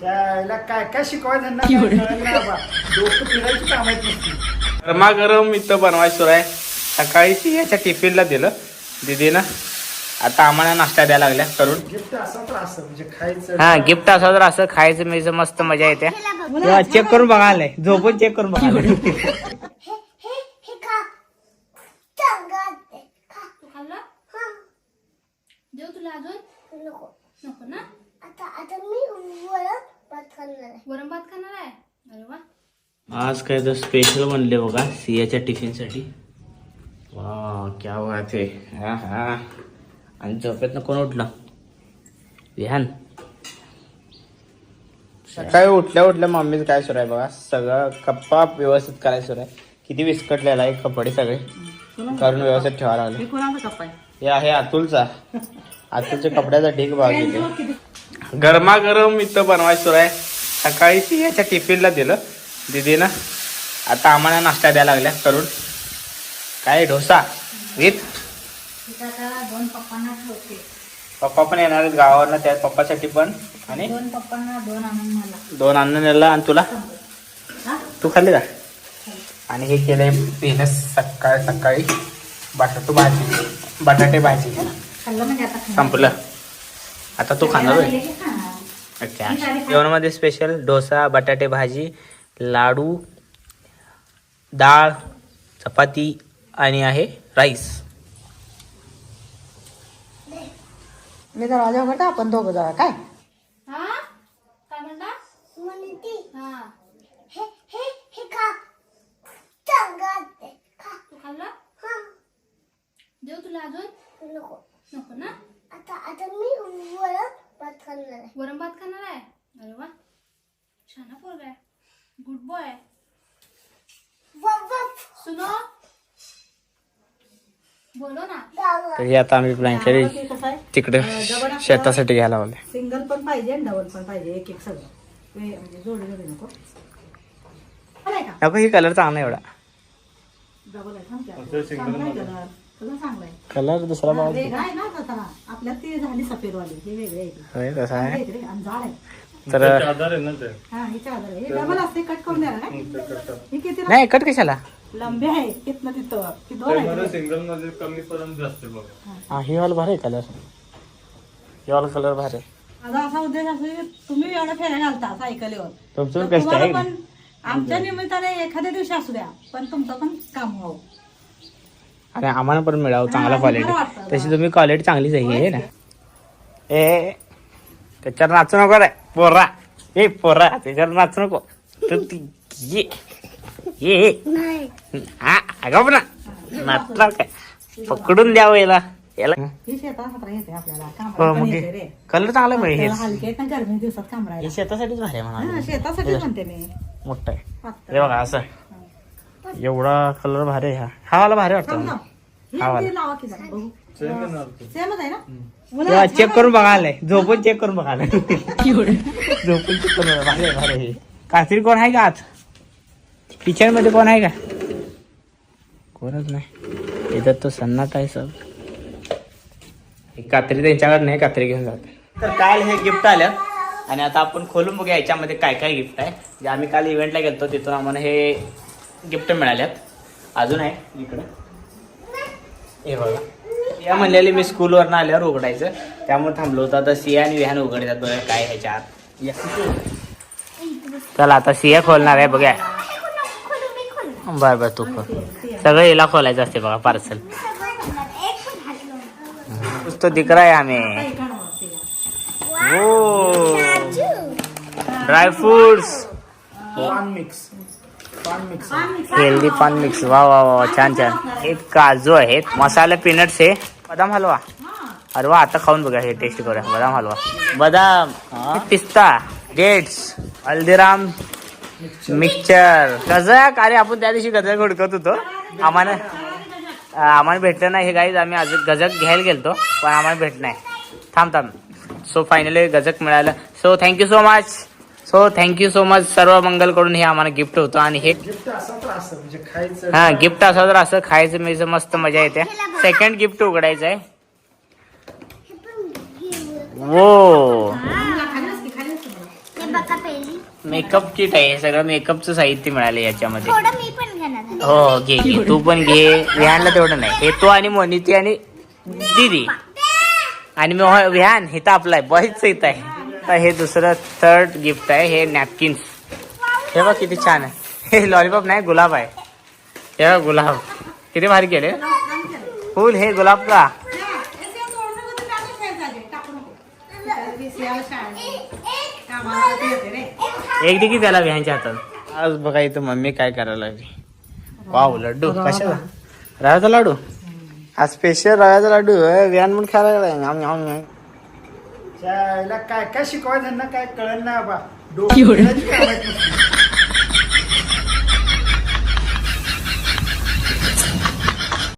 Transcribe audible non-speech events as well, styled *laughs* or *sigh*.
त्याला काय शिकवायचं. डोकं फिरायची नुसती. गरमागरम इथं बनवायचं सुरू आहे सकाळी याच्या टिफिनला दिलं. दीदीनं. आता आम्हाला नाश्ता द्यायला लागल्या करून. गिफ्ट असं तर असं म्हणजे खायचं. हा गिफ्ट असं तर असं खायचं मिळचं मस्त मजा येते. चेक करून बघायला झोपून चेक करून बघायला हे हे हे खा. चांगलं आहे. खा. तू खाल्लं? हा. देऊ तुला अजून? नको. नको ना आता आता मी वरण भात खाणार आहे वरण भात खाणार आहे अरे वा आज काय तर स्पेशल बनले बघा सियाच्या टिफिनसाठी वा क्या बात आहे. हा हा. आणि झोपेतनं कोण उठलं? विहान. सकाळी उठल्या उठल्या मम्मीचं काय सुरू आहे बघा. सगळं कप्पा व्यवस्थित करायचं सुरू आहे. किती विस्कटलेला आहे कपडे सगळे. करून व्यवस्थित ठेवायला लागले. हे आहे? अतुलचा. अतुलच्या कपड्याचा ढीक भाग गरमागरम इथं बनवायचं सुरू आहे. सकाळी सियाच्या टिफिनला दिलं. दीदीनं आता आम्हाला नाश्ता द्यायला लागल्या करून. काय डोसा विथ? दोन पप्पांना ठेवते. पप्पा पण येणार आहेत गावावरनं त्या पप्पासाठी पण. आणि? दोन पप्पांना दोन आणून मला. दोन अन्न नेला आणि तुला? तू खाल्ली का? आणि हे केलंय पेनस सकाळ सकाळी बटाटो भाजी. बटाटे भाजी. म्हणजे. संपलं. आता तू खाणार. अच्छा. जेवणामध्ये स्पेशल डोसा बटाटे भाजी लाडू डाळ चपाती आणि आहे राईस. मी दरवाजा उघडता आपण दोघं जाऊया काय? हा? हा. हे हे हे हा. देऊ तुला अजून? नको. नको ना? आता आता मी वरण भात खाणार आहे. वरण भात खाणार आहे? अरे वा. छान पोरगा. आहे गुड बॉय वा वा सुनो. बोलो ना. तर हे आता आम्ही कसं आहे तिकडे शेतासाठी घ्यायला लावले. सिंगल पण पाहिजे आणि डबल पण पाहिजे. एक एक सगळं. वे- म्हणजे जोडी जोडी नको. आहे का? नको ही कलर चांगला आहे एवढा. डबल आहे थांब की आता. चांगला आहे कलर कलर चांगला आहे. कलर दुसरा हा, बघा वेगळा आहे ना तसा. आपल्यात ती झाली सफेदवाली. हे वेगळे आहे. ती. होय तसा आहे. वेगळे आणि जाड आहे. तर हा हे चादर आहे. हे डबल असते कट करून द्या काय हे किती नाही कट कशाला? लंबे आहे तिथनं तिथं. ती दोन आहे सिंगलमध्ये कमी पर्यंत जास्त बघा. हा. ही वाला भारी कलर ही वाला कलर भारी. माझा असा उद्देश असतो की तुम्ही फेऱ्या घालता सायकलीवर तुमचं तर पण तुम्हाला आहे पण आमच्या निमित्ताने एखाद्या दिवशी असू द्या पण तुमचं पण काम व्हावं. आणि आम्हाला पण मिळावं चांगला हा, क्वालिटी वाटतं. तशी तुम्ही क्वालिटी चांगलीच आहे हे ना ए त्याच्यावर नाचू नको रे. पोरा. ए पोरा त्याच्यावर नाचू नको. तर ती ये ये. हा अगं ना नाचणार काय? पकडून द्यावं याला. याला हे. शेतात सत्र येते आपल्याला. हो, कामराला पण मग येते रे. कलर चांगला म्हणजे त्याला हे हलके आहेत ना गरमी दिवसात काम हे राहिला शेतासाठीच भारी आहे म्हणा. शेतासाठी म्हणते मी. मोठं आहे. हे बघा असं. एवढा कलर भारी आहे हा. हा वाला भारी वाटतो. सेमच आहे ना? चेक करून बघायला *laughs* झोपून चेक करून बघायला झोपून चेक करून बघा. भारी आहे, भारी आहे. कात्री कोण आहे का आत किचनमध्ये कोण आहे का? कोणच नाही. इथं तो सन्नाट आहे सब. कात्री त्यांच्याकडे नाही कात्री घेऊन जात. तर काल हे गिफ्ट आलं. आणि आता आपण खोलून बघूया याच्यामध्ये काय काय गिफ्ट आहे. जे आम्ही काल इव्हेंटला गेलतो तिथून आम्हाला हे गिफ्ट मिळाल्यात. अजून आहे इकडं. हे बघा. या म्हणलेली मी स्कूलवरनं आल्यावर उघडायचं. त्यामुळे थांबलो होतो. आता सिया आणि विहान उघडतात बघा काय ह्याच्या आत या. चला आता सिया खोलणार आहे बघा खोलू बर बर तू खोल. सगळं हिला खोलायचं असते बघा पार्सल तो दिख रहा है मिक्स हेल्दी पान मिक्स वा वा वा छान छान. हे काजू आहेत. मसाले पीनट्स आहे बदाम हलवा. अरे वा आता खाऊन बघा हे टेस्ट करूया. बदाम हलवा. बदाम. हे पिस्ता. डेट्स. हल्दीराम मिक्सचर गजक. अरे आपण त्या दिवशी गजक हुडकत होतो. आम्हाला आम्हाला भेटलं नाही. हे गाईज आम्ही अजून गजक घ्यायला गेलतो पण आम्हाला भेट नाही. थांब थांब. सो फायनली गजक मिळालं. So thank you so much so thank you so much सर्व मंगलकडून हे आम्हाला गिफ्ट होतं. आणि हे गिफ्ट असं तर असं म्हणजे खायचं हा गिफ्ट असं तर असं खायचं मिळचं मस्त मजा येते. सेकंड गिफ्ट उघडायचं आहे. हे. वो. हे मेकअप किट आहे हे सगळं मेकअपचं साहित्य मिळाले याच्यामध्ये. थोडं मी पण घेणार आहे. हो घे घे. तू पण घे. विहानला तेवढं नाही. हे तो आणि मोनिती आणि दीदी. आणि मोह- विहान हे तर आपलं आहे. बॉयच इथं आहे. आता हे दुसरं थर्ड गिफ्ट आहे हे नॅपकिन्स हे बघ किती छान आहे. हे लॉलीपॉप नाही गुलाब आहे. हे बघ गुलाब. किती भारी केले? फुल हे गुलाब का? एक देखील त्याला विहानच्या हातात. आज बघा इथं मम्मी काय करायला लागली. वाव लड्डू. कशाला? रव्याचा लाडू? हा स्पेशल रव्याचा लाडू व्यान म्हणून खायला लागला त्याला काय काय शिकवायचं त्यांना काय कळलं नाही बा. डोकं